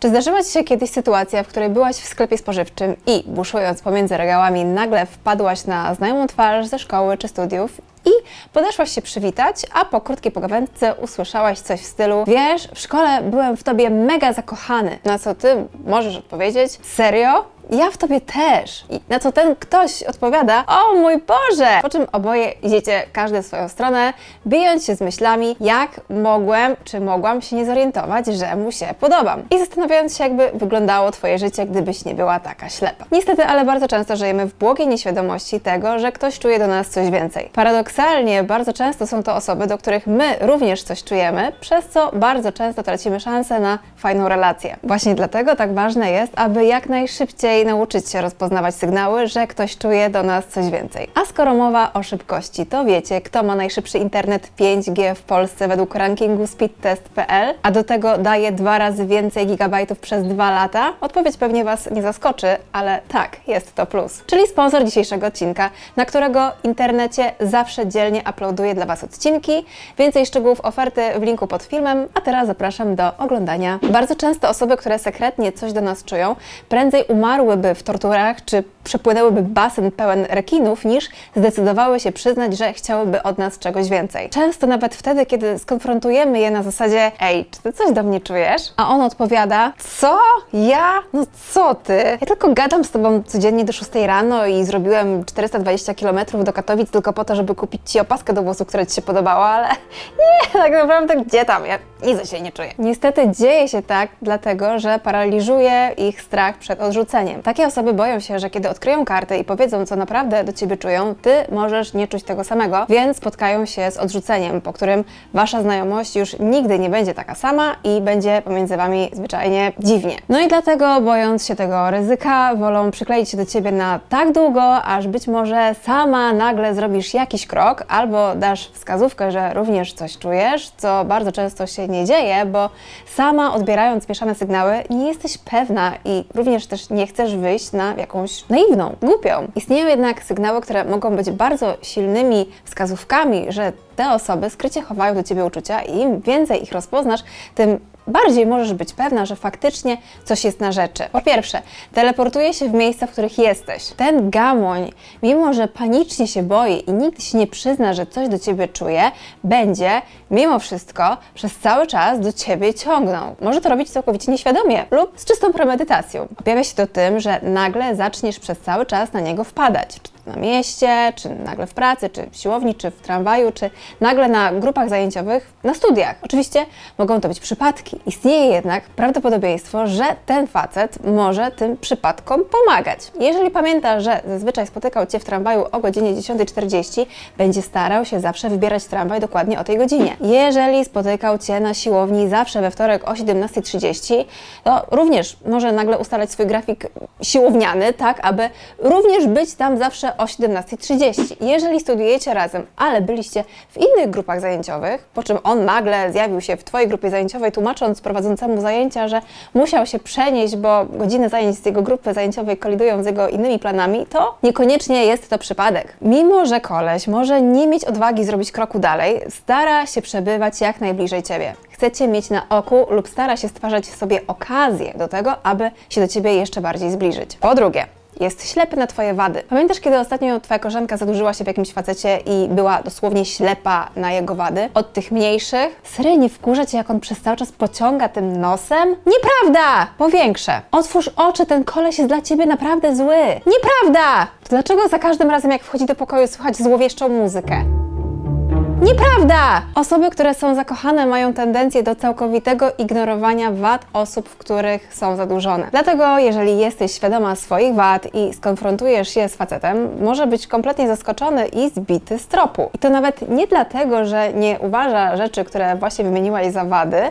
Czy zdarzyła Ci się kiedyś sytuacja, w której byłaś w sklepie spożywczym i buszując pomiędzy regałami nagle wpadłaś na znajomą twarz ze szkoły czy studiów i podeszłaś się przywitać, a po krótkiej pogawędce usłyszałaś coś w stylu Wiesz, w szkole byłem w Tobie mega zakochany. Na co Ty możesz odpowiedzieć? Serio? Ja w tobie też. I na co ten ktoś odpowiada, o mój Boże! Po czym oboje idziecie każdy w swoją stronę, bijąc się z myślami, jak mogłem czy mogłam się nie zorientować, że mu się podobam. I zastanawiając się, jakby wyglądało twoje życie, gdybyś nie była taka ślepa. Niestety, ale bardzo często żyjemy w błogiej nieświadomości tego, że ktoś czuje do nas coś więcej. Paradoksalnie, bardzo często są to osoby, do których my również coś czujemy, przez co bardzo często tracimy szansę na fajną relację. Właśnie dlatego tak ważne jest, aby jak najszybciej nauczyć się rozpoznawać sygnały, że ktoś czuje do nas coś więcej. A skoro mowa o szybkości, to wiecie, kto ma najszybszy internet 5G w Polsce według rankingu speedtest.pl, a do tego daje dwa razy więcej gigabajtów przez dwa lata? Odpowiedź pewnie Was nie zaskoczy, ale tak, jest to plus. Czyli sponsor dzisiejszego odcinka, na którego internecie zawsze dzielnie uploaduję dla Was odcinki. Więcej szczegółów oferty w linku pod filmem, a teraz zapraszam do oglądania. Bardzo często osoby, które sekretnie coś do nas czują, prędzej umarłyby w torturach czy przepłynęłyby basen pełen rekinów, niż zdecydowały się przyznać, że chciałyby od nas czegoś więcej. Często nawet wtedy, kiedy skonfrontujemy je na zasadzie Ej, czy ty coś do mnie czujesz? A on odpowiada Co? Ja? No co ty? Ja tylko gadam z tobą codziennie do 6 rano i zrobiłem 420 km do Katowic tylko po to, żeby kupić ci opaskę do włosów, która ci się podobała, ale nie, tak naprawdę gdzie tam? Ja nic siebie nie czuję. Niestety dzieje się tak, dlatego że paraliżuje ich strach przed odrzuceniem. Takie osoby boją się, że kiedy odkryją karty i powiedzą, co naprawdę do ciebie czują, ty możesz nie czuć tego samego, więc spotkają się z odrzuceniem, po którym wasza znajomość już nigdy nie będzie taka sama i będzie pomiędzy wami zwyczajnie dziwnie. No i dlatego, bojąc się tego ryzyka, wolą przykleić się do ciebie na tak długo, aż być może sama nagle zrobisz jakiś krok albo dasz wskazówkę, że również coś czujesz, co bardzo często się nie dzieje, bo sama odbierając mieszane sygnały, nie jesteś pewna i również też nie chcesz wyjść na jakąś naiwną, głupią. Istnieją jednak sygnały, które mogą być bardzo silnymi wskazówkami, że te osoby skrycie chowają do ciebie uczucia i im więcej ich rozpoznasz, tym bardziej możesz być pewna, że faktycznie coś jest na rzeczy. Po pierwsze, teleportuje się w miejsca, w których jesteś. Ten gamoń, mimo że panicznie się boi i nigdy się nie przyzna, że coś do ciebie czuje, będzie mimo wszystko przez cały czas do ciebie ciągnął. Może to robić całkowicie nieświadomie lub z czystą premedytacją. Objawia się to tym, że nagle zaczniesz przez cały czas na niego wpadać. Na mieście, czy nagle w pracy, czy w siłowni, czy w tramwaju, czy nagle na grupach zajęciowych, na studiach. Oczywiście mogą to być przypadki. Istnieje jednak prawdopodobieństwo, że ten facet może tym przypadkom pomagać. Jeżeli pamięta, że zazwyczaj spotykał Cię w tramwaju o godzinie 10.40, będzie starał się zawsze wybierać tramwaj dokładnie o tej godzinie. Jeżeli spotykał Cię na siłowni zawsze we wtorek o 17.30, to również może nagle ustalać swój grafik siłowniany, tak aby również być tam zawsze o 17.30. Jeżeli studiujecie razem, ale byliście w innych grupach zajęciowych, po czym on nagle zjawił się w Twojej grupie zajęciowej, tłumacząc prowadzącemu zajęcia, że musiał się przenieść, bo godziny zajęć z jego grupy zajęciowej kolidują z jego innymi planami, to niekoniecznie jest to przypadek. Mimo, że koleś może nie mieć odwagi zrobić kroku dalej, stara się przebywać jak najbliżej Ciebie. Chcecie mieć na oku lub stara się stwarzać sobie okazję do tego, aby się do Ciebie jeszcze bardziej zbliżyć. Po drugie, jest ślepy na Twoje wady. Pamiętasz, kiedy ostatnio Twoja koleżanka zadłużyła się w jakimś facecie i była dosłownie ślepa na jego wady? Od tych mniejszych? Serio nie wkurza Cię, jak on przez cały czas pociąga tym nosem? Nieprawda! Powiększę. Otwórz oczy, ten koleś jest dla Ciebie naprawdę zły. Nieprawda! To dlaczego za każdym razem, jak wchodzi do pokoju, słychać złowieszczą muzykę? Nieprawda! Osoby, które są zakochane, mają tendencję do całkowitego ignorowania wad osób, w których są zadłużone. Dlatego, jeżeli jesteś świadoma swoich wad i skonfrontujesz się z facetem, może być kompletnie zaskoczony i zbity z tropu. I to nawet nie dlatego, że nie uważa rzeczy, które właśnie wymieniłaś za wady,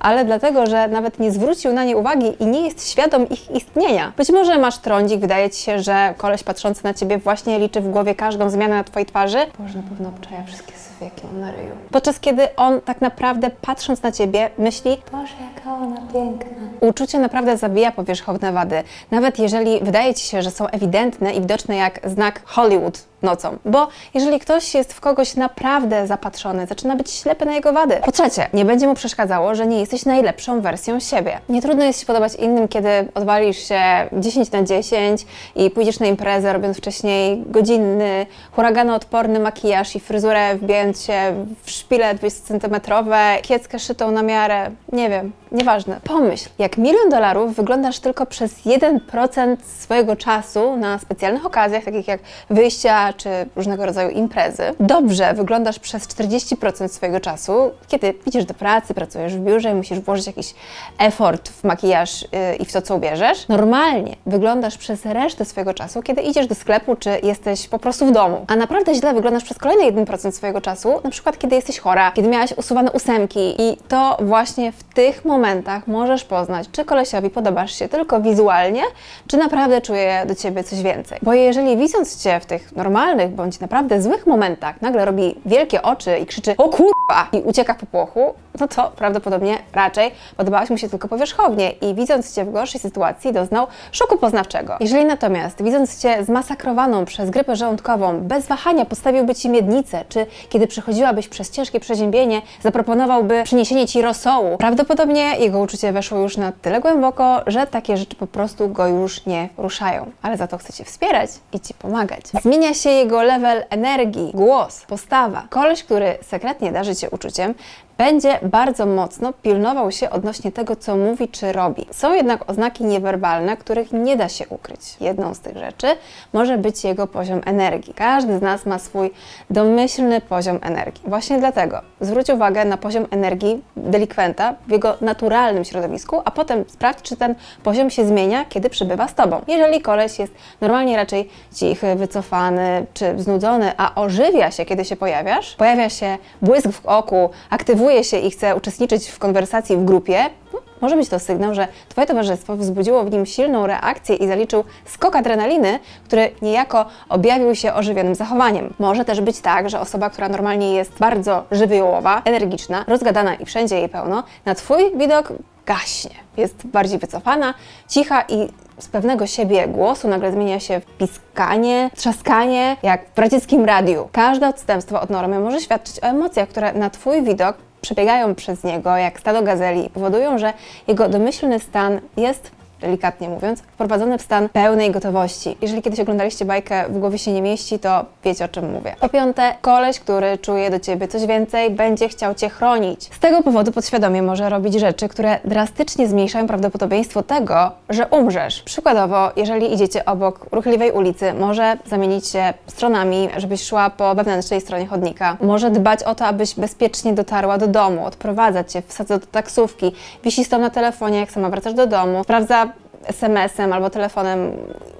ale dlatego, że nawet nie zwrócił na nie uwagi i nie jest świadom ich istnienia. Być może masz trądzik, wydaje ci się, że koleś patrzący na ciebie właśnie liczy w głowie każdą zmianę na twojej twarzy. Boże, na pewno obczaja wszystkie syfy, jakie mam na ryju. Podczas kiedy on tak naprawdę patrząc na ciebie myśli, Boże, jaka ona piękna. Uczucie naprawdę zabija powierzchowne wady. Nawet jeżeli wydaje ci się, że są ewidentne i widoczne jak znak Hollywood nocą. Bo jeżeli ktoś jest w kogoś naprawdę zapatrzony, zaczyna być ślepy na jego wady. Po trzecie, nie będzie mu przeszkadzało, że nie jesteś najlepszą wersją siebie. Nie trudno jest się podobać innym, kiedy odwalisz się 10 na 10 i pójdziesz na imprezę, robiąc wcześniej godzinny, huraganoodporny makijaż i fryzurę, wbijając się w szpile 20-centymetrowe, kieckę szytą na miarę, nie wiem, nieważne. Pomyśl, jak milion dolarów wyglądasz tylko przez 1% swojego czasu na specjalnych okazjach, takich jak wyjścia czy różnego rodzaju imprezy. Dobrze wyglądasz przez 40% swojego czasu, kiedy idziesz do pracy, pracujesz w biurze i musisz włożyć jakiś effort w makijaż yy, i w to, co ubierzesz. Normalnie wyglądasz przez resztę swojego czasu, kiedy idziesz do sklepu czy jesteś po prostu w domu. A naprawdę źle wyglądasz przez kolejny 1% swojego czasu, na przykład kiedy jesteś chora, kiedy miałaś usuwane ósemki i to właśnie w tych momentach możesz poznać, czy kolesiowi podobasz się tylko wizualnie, czy naprawdę czuje do Ciebie coś więcej. Bo jeżeli widząc Cię w tych normalnych bądź naprawdę złych momentach nagle robi wielkie oczy i krzyczy o kurwa! i ucieka w popłochu, no to prawdopodobnie raczej podobałaś mu się tylko powierzchownie i widząc Cię w gorszej sytuacji doznał szoku poznawczego. Jeżeli natomiast widząc Cię zmasakrowaną przez grypę żołądkową, bez wahania postawiłby Ci miednicę, czy kiedy przechodziłabyś przez ciężkie przeziębienie, zaproponowałby przyniesienie Ci rosołu, prawdopodobnie jego uczucie weszło już na tyle głęboko, że takie rzeczy po prostu go już nie ruszają. Ale za to chce Cię wspierać i Ci pomagać. Zmienia się jego level energii, głos, postawa. Koleś, który sekretnie darzy Cię uczuciem, będzie bardzo mocno pilnował się odnośnie tego, co mówi czy robi. Są jednak oznaki niewerbalne, których nie da się ukryć. Jedną z tych rzeczy może być jego poziom energii. Każdy z nas ma swój domyślny poziom energii. Właśnie dlatego zwróć uwagę na poziom energii delikwenta w jego naturalnym środowisku, a potem sprawdź, czy ten poziom się zmienia, kiedy przybywa z tobą. Jeżeli koleś jest normalnie raczej cichy, wycofany czy znudzony, a ożywia się, kiedy się pojawiasz, pojawia się błysk w oku, aktywuje się i chce uczestniczyć w konwersacji w grupie, no, może być to sygnał, że Twoje towarzystwo wzbudziło w nim silną reakcję i zaliczył skok adrenaliny, który niejako objawił się ożywionym zachowaniem. Może też być tak, że osoba, która normalnie jest bardzo żywiołowa, energiczna, rozgadana i wszędzie jej pełno, na Twój widok gaśnie. Jest bardziej wycofana, cicha i z pewnego siebie głosu nagle zmienia się w piskanie, trzaskanie, jak w radzieckim radiu. Każde odstępstwo od normy może świadczyć o emocjach, które na Twój widok przebiegają przez niego jak stado gazeli powodują, że jego domyślny stan jest delikatnie mówiąc, wprowadzony w stan pełnej gotowości. Jeżeli kiedyś oglądaliście bajkę W głowie się nie mieści, to wiecie o czym mówię. Po piąte, koleś, który czuje do Ciebie coś więcej, będzie chciał Cię chronić. Z tego powodu podświadomie może robić rzeczy, które drastycznie zmniejszają prawdopodobieństwo tego, że umrzesz. Przykładowo, jeżeli idziecie obok ruchliwej ulicy, może zamienić się stronami, żebyś szła po wewnętrznej stronie chodnika. Może dbać o to, abyś bezpiecznie dotarła do domu, odprowadzać Cię, wsadza do taksówki, wisi z na telefonie, jak sama wracasz do domu, sprawdza SMS-em albo telefonem,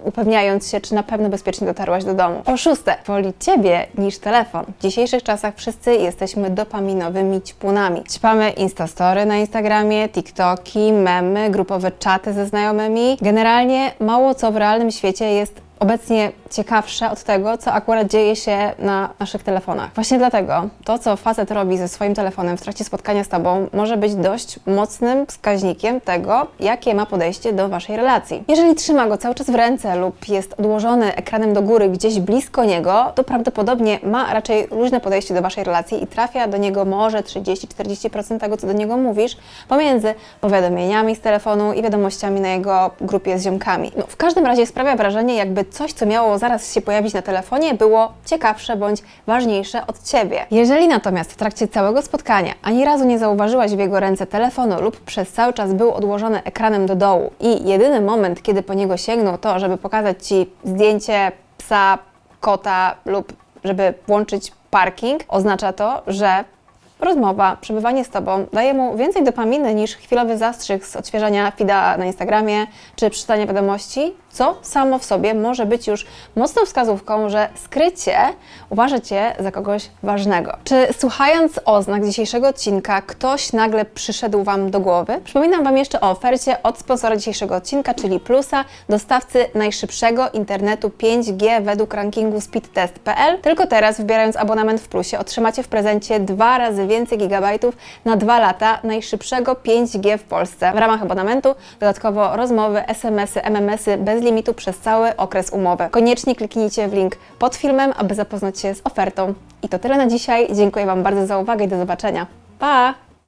upewniając się, czy na pewno bezpiecznie dotarłaś do domu. Po szóste, woli Ciebie niż telefon. W dzisiejszych czasach wszyscy jesteśmy dopaminowymi ćpunami. Ćpamy Instastory na Instagramie, TikToki, memy, grupowe czaty ze znajomymi. Generalnie mało co w realnym świecie jest obecnie ciekawsze od tego, co akurat dzieje się na naszych telefonach. Właśnie dlatego to, co facet robi ze swoim telefonem w trakcie spotkania z Tobą, może być dość mocnym wskaźnikiem tego, jakie ma podejście do Waszej relacji. Jeżeli trzyma go cały czas w ręce lub jest odłożony ekranem do góry gdzieś blisko niego, to prawdopodobnie ma raczej luźne podejście do Waszej relacji i trafia do niego może 30-40% tego, co do niego mówisz, pomiędzy powiadomieniami z telefonu i wiadomościami na jego grupie z ziomkami. No, w każdym razie sprawia wrażenie, jakby coś, co miało zaraz się pojawić na telefonie, było ciekawsze bądź ważniejsze od Ciebie. Jeżeli natomiast w trakcie całego spotkania ani razu nie zauważyłaś w jego ręce telefonu lub przez cały czas był odłożony ekranem do dołu i jedyny moment, kiedy po niego sięgnął to, żeby pokazać Ci zdjęcie psa, kota lub żeby włączyć parking, oznacza to, że Rozmowa, przebywanie z Tobą daje mu więcej dopaminy niż chwilowy zastrzyk z odświeżania feeda na Instagramie czy przeczytania wiadomości, co samo w sobie może być już mocną wskazówką, że skrycie uważa Cię za kogoś ważnego. Czy słuchając oznak dzisiejszego odcinka, ktoś nagle przyszedł Wam do głowy? Przypominam Wam jeszcze o ofercie od sponsora dzisiejszego odcinka, czyli Plusa, dostawcy najszybszego internetu 5G według rankingu speedtest.pl. Tylko teraz, wybierając abonament w Plusie, otrzymacie w prezencie dwa razy więcej gigabajtów na dwa lata najszybszego 5G w Polsce. W ramach abonamentu dodatkowo rozmowy, SMS-y, MMS-y bez limitu przez cały okres umowy. Koniecznie kliknijcie w link pod filmem, aby zapoznać się z ofertą. I to tyle na dzisiaj. Dziękuję Wam bardzo za uwagę i do zobaczenia. Pa!